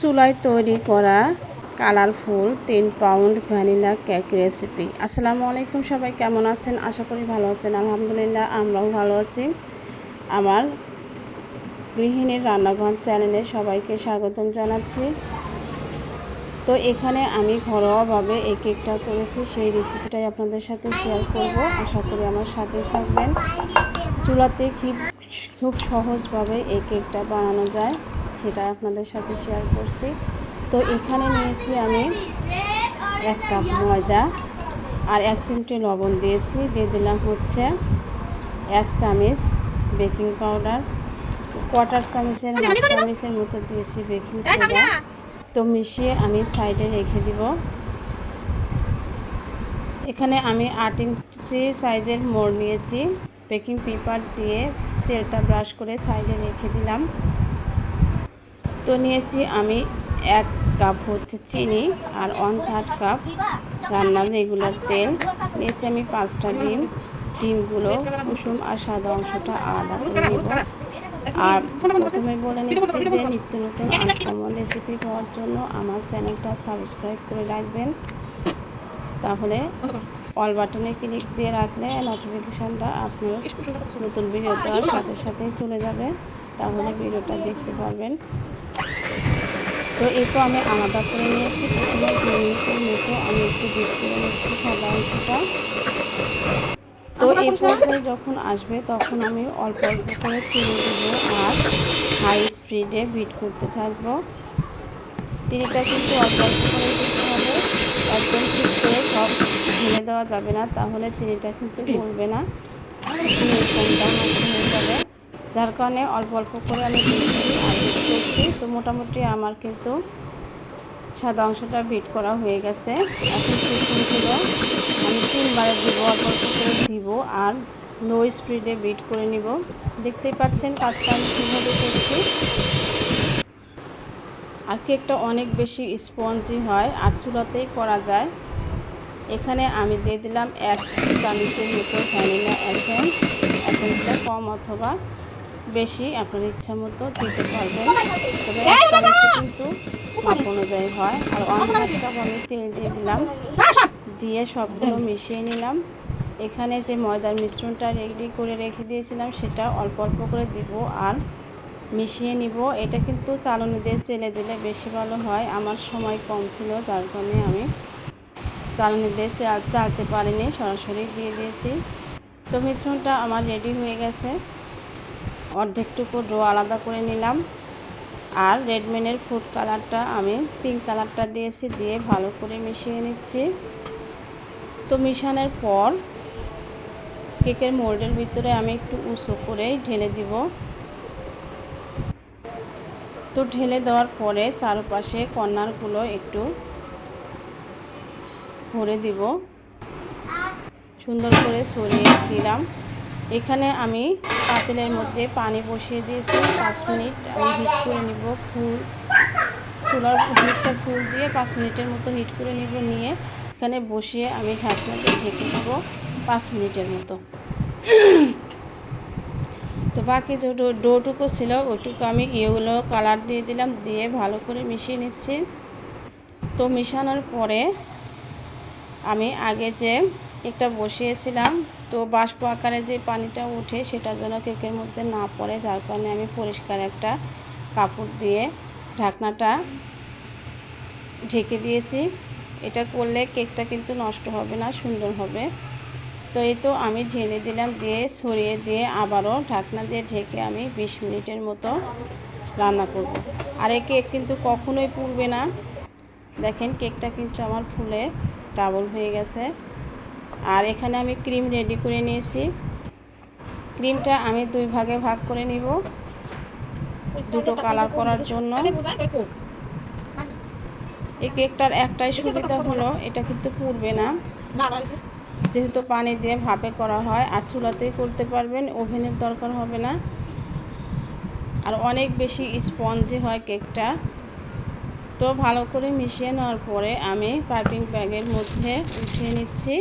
চুলায় তৈরি করা কালারফুল তিন পাউন্ড ভ্যানিলা কেক রেসিপি আসসালামু আলাইকুম সবাই, কেমন আছেন? আশা করি ভালো আছেন। আলহামদুলিল্লাহ, আমরাও ভালো আছি। আমার গৃহিণীর রান্নাঘর চ্যানেলে সবাইকে স্বাগতম জানাচ্ছি। তো এখানে আমি ঘরোয়াভাবে এই কেকটা করেছি। সেই রেসিপিটাই আপনাদের সাথে শেয়ার করব। আশা করি আমার সাথে থাকবেন। চুলাতে খুব খুব সহজভাবে এই কেকটা বানানো যায়। সেটা আপনাদের সাথে শেয়ার করছি। তো এখানে নিয়েছি আমি এক কাপ ময়দা আর এক চিমটি লবণ দিয়েছি। দিয়ে দিলাম হচ্ছে এক চামিচ বেকিং পাউডার কোয়ার্টার চামিচের হাফ চামিচের মতো দিয়েছি বেকিং সোডা তো মিশিয়ে আমি সাইডে রেখে দিব। এখানে আমি আট ইঞ্চি সাইজের মোড় নিয়েছি। বেকিং পেপার দিয়ে তেলটা ব্রাশ করে সাইডে রেখে দিলাম। তো নিয়েছি আমি এক কাপ হচ্ছে চিনি আর ওয়ান থার্ড কাপ রান্নার রেগুলার তেল। নিয়েছি আমি পাঁচটা ডিম, ডিমগুলো কুসুম আর সাদা অংশটা আলাদা করে নেব। আর প্রথমে বলে নিচ্ছি যে নিত্য নতুন আনকমন রেসিপি পাওয়ার জন্য আমার চ্যানেলটা সাবস্ক্রাইব করে রাখবেন। তাহলে অল বাটনে ক্লিক দিয়ে রাখলে নোটিফিকেশানটা আপনার নতুন ভিডিও দেওয়ার সাথে সাথেই চলে যাবে। তাহলে ভিডিওটা দেখতে পারবেন। তো তো আমি আলাদা করে নিয়েছি প্রথমে দু মিনিটের মতো আমি একটু বিট করে নিচ্ছি সাদা অংশটা। তো এই পর্যায়ে যখন আসবে তখন আমি অল্প অল্প করে চিনি দেবো আর হাই স্পিডে বিট করতে থাকব। চিনিটা কিন্তু অল্প অল্প করে দিতে হবে। একদম ঠিক করে সব ঢেলে দেওয়া যাবে না তাহলে চিনিটা কিন্তু গলবে না। চিনির যাবে যার কারণে অল্প অল্প করে আমি করছি। তো মোটামুটি আমার কিন্তু সাদা অংশটা ভিট করা হয়ে গেছে। এখন কুসুমগুলো আমি তিনবারে দিব, অল্প অল্প করে দিব আর লো স্পিডে বিট করে নিব। দেখতেই পাচ্ছেন কাজটা আমি কীভাবে করছি। আর কেকটা অনেক বেশি স্পঞ্জি হয়, আর চুলাতেই করা যায়। এখানে আমি দিয়ে দিলাম এক চামচের মতো ভ্যানিলা এসেন্স এসেন্সটা কম অথবা বেশি আপনার ইচ্ছা মতো দিতে পারবেন। তবে কিন্তু মাপ অনুযায়ী হয়। আর অনেক কাপ আমি তেল দিয়ে দিলাম। দিয়ে সবগুলো মিশিয়ে নিলাম। এখানে যে ময়দার মিশ্রণটা রেডি করে রেখে দিয়েছিলাম সেটা অল্প অল্প করে দিব আর মিশিয়ে নিব। এটা কিন্তু চালনি দিয়ে চেলে দিলে বেশি ভালো হয়। আমার সময় কম ছিল যার কারণে আমি চালনি দিয়ে চালতে পারিনি। সরাসরি দিয়ে দিয়েছি। তো মিশ্রণটা আমার রেডি হয়ে গেছে। অর্ধেকটুকু ডো আলাদা করে নিলাম। আর রেডমেনের ফুড কালারটা আমি পিঙ্ক কালারটা দিয়েছি, দিয়ে ভালো করে মিশিয়ে নিচ্ছি। তো মিশানোর পর কেকের মোল্ডের ভিতরে আমি একটু উঁচু করে ঢেলে দিব। তো ঢেলে দেওয়ার পরে চারপাশে কর্নারগুলো একটু ভরে দিব। সুন্দর করে সরিয়ে দিলাম। এখানে আমি পাতিলের মধ্যে পানি বসিয়ে দিয়েছি। পাঁচ মিনিট আমি হিট করে নিব ফুল। চুলার হিটটা ফুল দিয়ে পাঁচ মিনিটের মতো হিট করে নিব, নিয়ে এখানে বসিয়ে আমি ঢাকনা দিয়ে ঢেকে দেব পাঁচ মিনিটের মতো। তো বাকি যে ডোটুকু ছিল ওইটুকু আমি ইয়েগুলো কালার দিয়ে দিলাম, দিয়ে ভালো করে মিশিয়ে নিচ্ছি। তো মিশানোর পরে আমি আগে যে কেকটা বসিয়েছিলাম। তো বাষ্প আকারে যে পানিটা উঠে সেটা যেন কেকের মধ্যে না পড়ে, যার কারণে আমি পরিষ্কার একটা কাপড় দিয়ে ঢাকনাটা ঢেকে দিয়েছি। এটা করলে কেকটা কিন্তু নষ্ট হবে না, সুন্দর হবে। তো এই তো আমি ঢেলে দিলাম দিয়ে সরিয়ে দিয়ে আবারও ঢাকনা দিয়ে ঢেকে আমি বিশ মিনিটের মতো রান্না করব। আর এই কেক কিন্তু কখনোই পুড়বে না। দেখেন কেকটা কিন্তু আমার ফুলে ডাবল হয়ে গেছে। আর এখানে আমি ক্রিম রেডি করে নিয়েছি। ক্রিমটা আমি দুই ভাগে ভাগ করে নিব। দুটো কালার করার জন্য। এই কেকটার একটাই সুবিধা হলো, এটা কিন্তু পুড়বে না। যেহেতু পানি দিয়ে ভাপে করা হয়, আর চুলাতেই করতে পারবেন, ওভেনের দরকার হবে না। আর অনেক বেশি স্পঞ্জি হয় কেকটা। তো ভালো করে মিশিয়ে নেওয়ার পরে আমি পাইপিং ব্যাগের মধ্যে উঠিয়ে নিচ্ছি।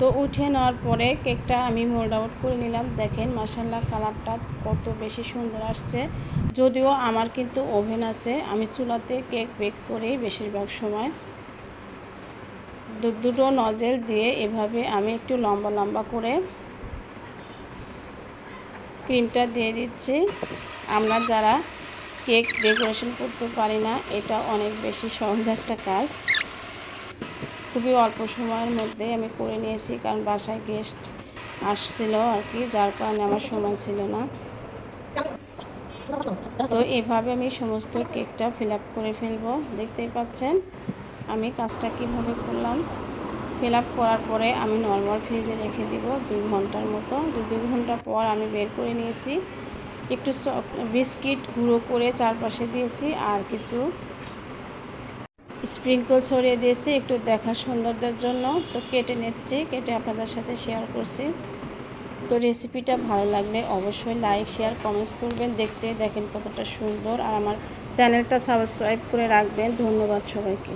তো উঠে নেওয়ার পরে কেকটা আমি মোল্ড আউট করে নিলাম। দেখেন মাসাল্লাহ কালারটা কত বেশি সুন্দর আসছে। যদিও আমার কিন্তু ওভেন আছে, আমি চুলাতে কেক বেক করেই বেশিরভাগ সময়। দুটো নজেল দিয়ে এভাবে আমি একটু লম্বা লম্বা করে ক্রিমটা দিয়ে দিচ্ছি। আমরা যারা কেক ডেকোরেশন করতে পারি না, এটা অনেক বেশি সহজ একটা কাজ। খুবই অল্প সময়ের মধ্যে আমি করে নিয়েছি, কারণ বাসায় গেস্ট আসছিল আর কি, যার কারণে আমার সময় ছিল না। তো এভাবে আমি সমস্ত কেকটা ফিল করে ফেলব, দেখতেই পাচ্ছেন আমি কাজটা কীভাবে করলাম। ফিল করার পরে আমি নর্মাল ফ্রিজে রেখে দিব দুই ঘণ্টার মতো। দু দুই ঘণ্টা পর আমি বের করে নিয়েছি। একটু বিস্কিট গুঁড়ো করে চারপাশে দিয়েছি আর কিছু স্প্রিঙ্কল ছড়িয়ে দিয়েছি, একটু দেখা সৌন্দর্যের জন্য। তো কেটে নিচ্ছি, কেটে আপনাদের সাথে শেয়ার করছি। তো রেসিপিটা ভালো লাগলে অবশ্যই লাইক শেয়ার কমেন্টস করবেন। দেখতে দেখেন কতটা সুন্দর। আর আমার চ্যানেলটা সাবস্ক্রাইব করে রাখবেন। ধন্যবাদ সবাইকে।